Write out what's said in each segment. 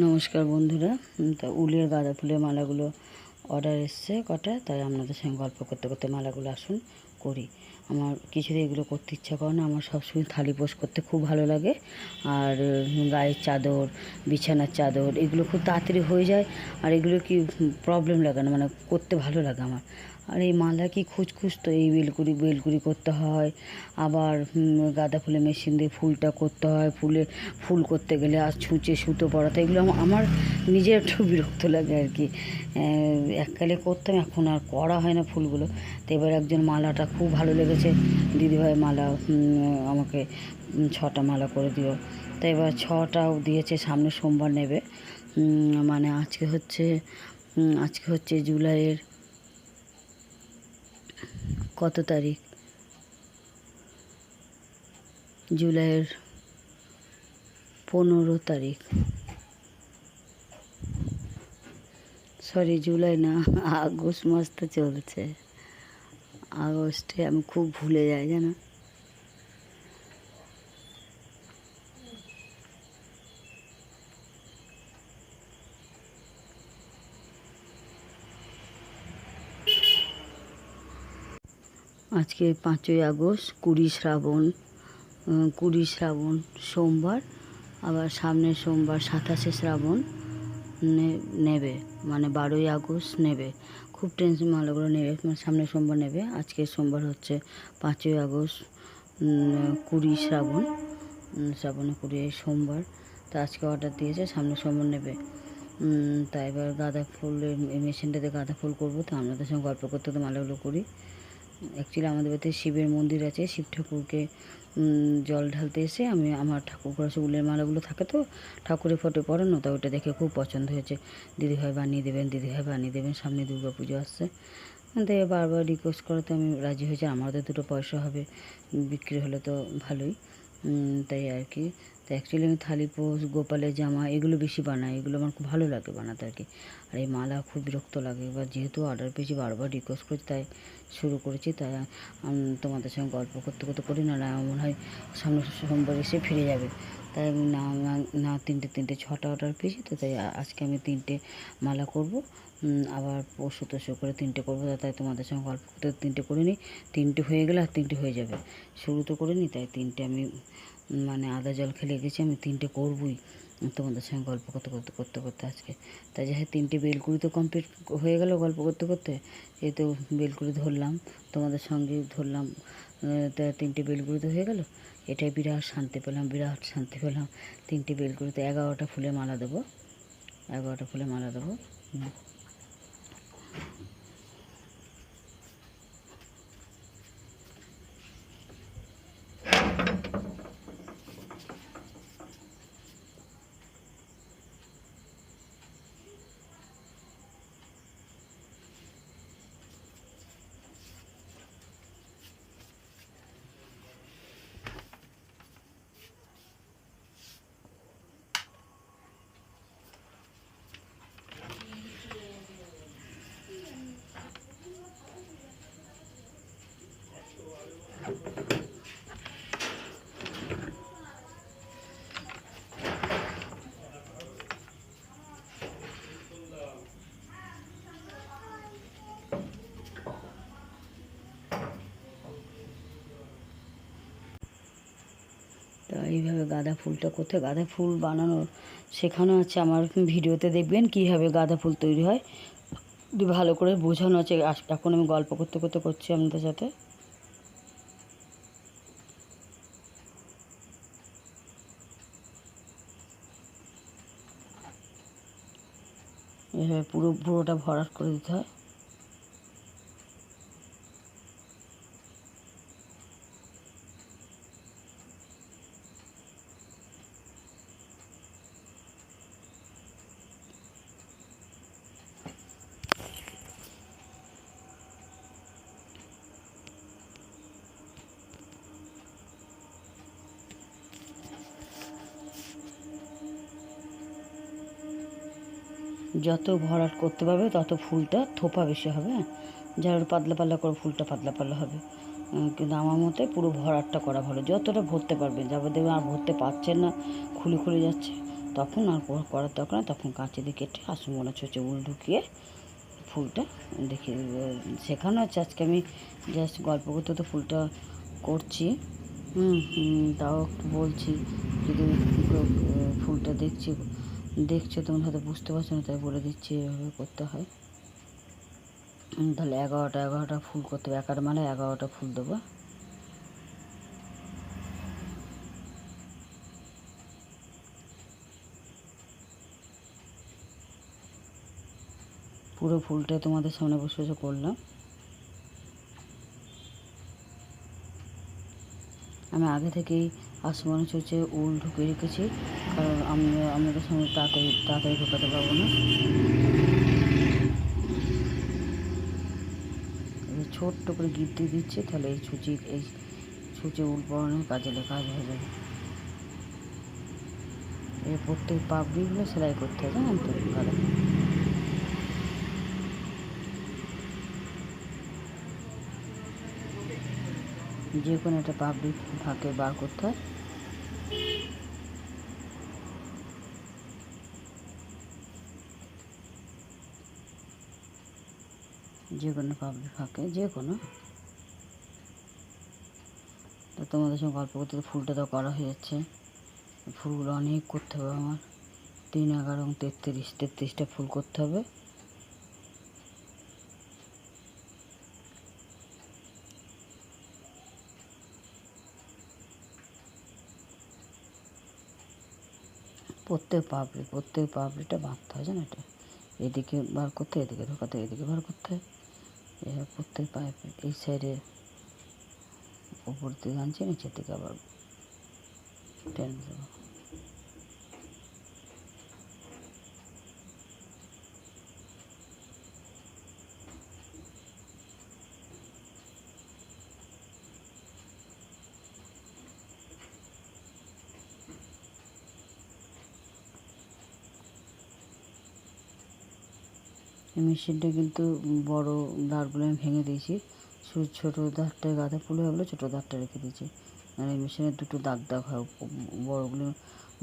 নমস্কার বন্ধুরা তা উলের গাঁদা ফুলের মালাগুলো অর্ডার এসছে কটা, তাই আপনাদের সঙ্গে গল্প করতে করতে মালাগুলো আসুন, করি। আমার কিছুতে এগুলো করতে ইচ্ছা করে না। আমার সবসময় থালি পোষ করতে খুব ভালো লাগে। আর গায়ের চাদর, বিছানার চাদর, এগুলো খুব তাড়াতাড়ি হয়ে যায়। আর এগুলো কি প্রবলেম লাগে না মানে করতে ভালো লাগে আমার। আর এই মালা কি খুচখুচ তো, এই বেলকুড়ি বেলকুড়ি করতে হয়। আবার গাঁদা ফুলের মেশিন দিয়ে ফুলটা করতে হয়। ফুলে, ফুল করতে গেলে আর ছুঁচে সুতো পড়াতে এগুলো আমা- আমার নিজের একটু বিরক্ত লাগে আর কি। এককালে করতাম, এখন আর করা হয় না ফুলগুলো। তো এবার একজন মালাটা খুব ভালো লেগেছে। দিদিভাই মালা আমাকে ছটা মালা করে দিও। তো এবার ছটাও দিয়েছে, সামনে সোমবার নেবে। মানে আজকে হচ্ছে আজকে হচ্ছে জুলাইয়ের কত তারিখ? জুলাইয়ের পনেরো তারিখ। সরি জুলাই না, আগস্ট মাস তো চলছে। আগস্টে আমি খুব ভুলে যাই, জানো? আজকে পাঁচই আগস্ট, কুড়ি শ্রাবণ কুড়ি শ্রাবণ সোমবার, আবার সামনের সোমবার সাতাশে শ্রাবণ নেবে মানে বারোই আগস্ট নেবে। খুব টেনশন মালাগুলো নেবে মানে সামনের সোমবার নেবে। আজকে সোমবার হচ্ছে পাঁচই আগস্ট কুড়ি শ্রাবণ শ্রাবণে কুড়ি সোমবার। তা আজকে অর্ডার দিয়েছে, সামনে সোমবার নেবে। তা এবার গাঁদা ফুলের মেশিনটাতে গাঁদা ফুল করব, তো আপনাদের সঙ্গে গল্প করতে, তো মালাগুলো করি। অ্যাকচুয়ালি আমাদের বাড়িতে শিবের মন্দির আছে, শিব ঠাকুরকে জল ঢালতে এসে আমি আমার ঠাকুর ঘরে উলের মালাগুলো থাকে তো, ঠাকুরের ফটো পড়ানো তো ওটা দেখে খুব পছন্দ হয়েছে। দিদিভাই বানিয়ে দেবেন, দিদিভাই বানিয়ে দেবেন, সামনে দুর্গা পুজো আসছে। তাই বারবার রিকোয়েস্ট করাতে আমি রাজি হয়েছি আমারও তো দুটো পয়সা হবে, বিক্রি হলে তো ভালোই। তাই আর কি। তো অ্যাকচুয়ালি আমি থালি পোষ গোপালের জামা এগুলো বেশি বানাই, এগুলো আমার খুব ভালো লাগে বানাতে আর কি। আর এই মালা খুব বিরক্ত লাগে। এবার যেহেতু অর্ডার পেয়েছি, বারবার রিকোয়েস্ট করছি, তাই শুরু করেছি, তাই তোমাদের সঙ্গে গল্প করতে করতে করি না মনে হয় সামনে সোমবার এসে ফিরে যাবে। তাই না, না- তিনটে তিনটে, ছটা অর্ডার পেয়েছি, তো তাই আজকে আমি তিনটে মালা করব। আবার পরশু তরশু করে তিনটে করব তাই তোমাদের সঙ্গে গল্প করতে তিনটে করে নিই। তিনটে হয়ে গেলে আর তিনটে হয়ে যাবে। শুরু তো করে নিই, তাই তিনটে আমি মানে আদা জল খেলে গেছি, আমি তিনটে করবই, তোমাদের সঙ্গে গল্প করতে করতে করতে করতে আজকে। তাই যাই তিনটে বেলকুড়ি তো কমপ্লিট হয়ে গেল গল্প করতে করতে। এই তো বেলকুড়ি ধরলাম, তোমাদের সঙ্গে ধরলাম তিনটে বেলকুড়ি তো হয়ে গেল। এটাই বিরাট শান্তি পেলাম, বিরাট শান্তি পেলাম। তিনটি বেলগুলোতে এগারোটা ফুলে মালা দেবো। এগারোটা ফুলে মালা দেবো। এইভাবে গাঁদা ফুলটা কোথায়? গাঁদা ফুল বানানোর শেখানো আছে। আমার ভিডিওতে দেখবেন কীভাবে গাঁদা ফুল তৈরি হয়। ভালো করে বোঝানো আছে। এখন আমি গল্প করতে করতে করছি আপনাদের সাথে। এভাবে পুরো, পুরোটা ভরাট করে দিতে হয়। যত ভরাট করতে পারবে, তত ফুলটা থোপা বেশি হবে হ্যাঁ? যার পাতলা পাতলা করে ফুলটা পাতলা পাতলা হবে। কিন্তু আমার মতে পুরো ভরাটটা করা ভালো। যতটা ভরতে পারবেন যাবে দেখবেন আর ভরতে পারছেন না, খুলে খুলে যাচ্ছে। তখন আর করার দরকার নেই, তখন কাঁচি দিয়ে কেটে আসমোনা ছোচে উল ঢুকিয়ে ফুলটা দেখে শেখানো হচ্ছে আজকে আমি জাস্ট গল্প করতে তো ফুলটা করছি। হুম তাও একটু বলছি, যদি ফুলটা দেখছি। দেখছ তোমরা হয়তো বুঝতে পারছ না, তাই বলে দিচ্ছি এভাবে করতে হয়। তাহলে এগারোটা এগারোটা ফুল করতে হবে এগারো মানে এগারোটা ফুল দেবো। পুরো ফুলটা তোমাদের সামনে বসে বসে করলাম। আমি আগে থেকেই আসমানে চোচে উল ঢুকে রেখেছি। কারণ আমি আমাদের সঙ্গে তাড়াতাড়ি তাড়াতাড়ি ঢোকাতে পারব না। ছোট্ট করে গিট দিয়ে দিচ্ছে, তাহলে এই ছুচি এই ছুচে উল পড়ানোর কাজে কাজ হয়ে যাবে এর প্রত্যেক পাপড়িগুলো সেলাই করতে হবে, জানেন তো যে কোনো একটা পাপড়ি ফাঁকে বার করতে হয়। যে কোনো পাবলিক ফাঁকে, যে কোনো। তো তোমাদের সঙ্গে গল্প করতে ফুলটা তো করা হয়ে যাচ্ছে। ফুলগুলো অনেক করতে হবে আমার। তিন, এগারো তেত্রিশ, তেত্রিশটা ফুল করতে হবে। প্রত্যেক পাপড়ি প্রত্যেক পাপড়িটা বাঁধতে হয়, জানো এটা? এদিকে বার করতে এদিকে ঢোকাতে এদিকে বার করতে হয়। প্রত্যেক পাইপ এই সাইডে উপর দিকে আনছি, নিচের দিকে আবার টেনে দেবো। মেশিনটা কিন্তু বড় দাঁড়গুলো আমি ভেঙে দিয়েছি। শুধু ছোটো দাঁড়টায় গাঁদা ফুল হয়ে গেলো ছোটো দাঁড়টা রেখে দিয়েছি। আর এই মেশিনে দুটো দাগ দাগ হয়, বড়গুলো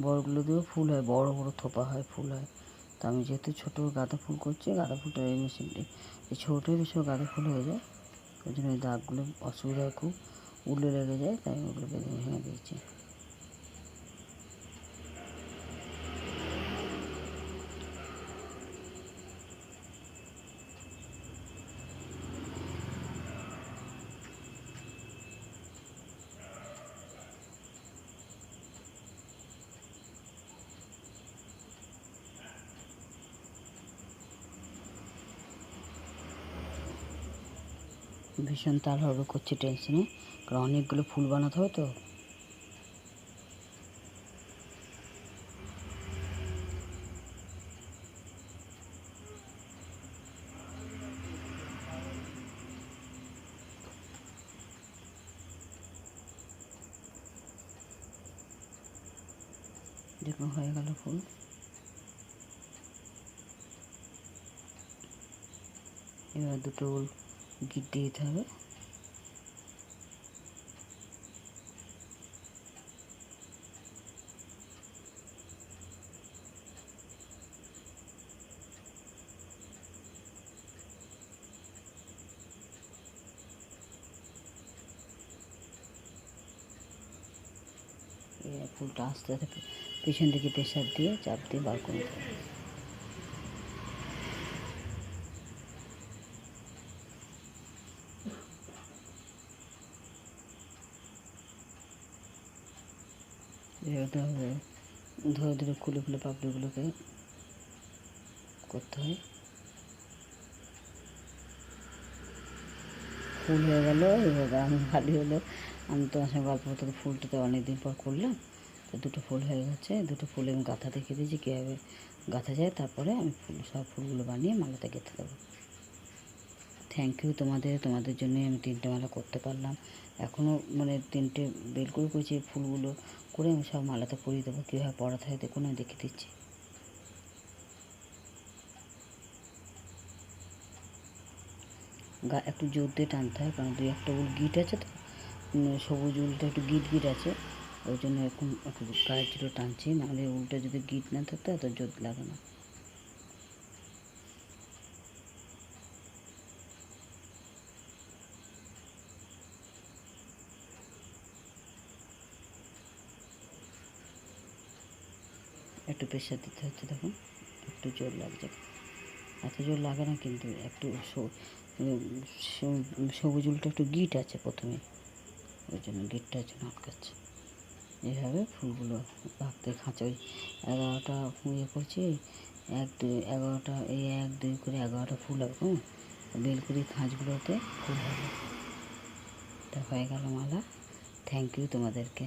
বড়গুলো দিয়েও ফুল হয়, বড় বড় থোপা হয়, ফুল হয়। তা আমি যেহেতু ছোটো গাঁদা ফুল করছি গাঁদা ফুলটা এই মেশিনটি, এই ছোটো বেশি গাঁদা ফুল হয়ে যায়, ওই জন্য দাগগুলো অসুবিধা খুব উলে লেগে যায়, তাই ওগুলো ভেঙে দিয়েছি। ভীষণ তাড়াহুড়ো করছি টেনশনে কারণ অনেকগুলো ফুল বানাতে হবে তো। দেখুন, হয়ে গেল ফুল। এবার দুটো উল গিট দিয়ে দিতে হবে এবার ফুলটা আস্তে আস্তে পিছন দিকে প্রেশার দিয়ে চাপ দিয়ে বার করে হবে ধরে ধরে খুলে খুলে পাপড়িগুলোকে করতে হয়। ফুল হয়ে গেল, এবার আমি ভালো হলো, আমি তোমার সঙ্গে গল্প করতে ফুলটা তো অনেকদিন পর করলাম। তো দুটো ফুল হয়ে গেছে, দুটো ফুল আমি গাঁথা দেখিয়ে দিয়েছি, কীভাবে গাঁথা যায়, তারপরে আমি ফুল, সব ফুলগুলো বানিয়ে মালাতে গেঁথে দেবো। থ্যাংক ইউ তোমাদের তোমাদের জন্যই আমি তিনটে মালা করতে পারলাম। এখনও মানে তিনটে বের করে করেছি ফুলগুলো। করে আমি সব মালাতে পরিয়ে দেবো। কীভাবে পড়াতে হয় দেখুন, আমি দেখিয়ে দিচ্ছি। গা একটু জোর দিয়ে টানতে হয়, কারণ দুই একটা উল গিট আছে তো সবুজ উলটা একটু গিট গিট আছে। ওই জন্য এরকম একটু গায়ে জুড়ে টানছি, নাহলে উলটা যদি গিট না থাকতো এত জোর লাগে না। একটু প্রেশার দিতে হচ্ছে দেখুন একটু জোর লাগছে। এত জোর লাগে না কিন্তু একটু সবুজ উলটা একটু গিট আছে প্রথমে। ওই জন্য গিটটার জন্য আটকাচ্ছে। এইভাবে ফুলগুলো ভাগতে খাঁচা ওই এগারোটা ইয়ে করছি, এক দুই, এগারোটা, এই এক দুই করে এগারোটা ফুল হবে বেলকুড়ি খাঁচগুলোতে ফুল হবে। এটা হয়ে গেল মালা। থ্যাংক ইউ তোমাদেরকে।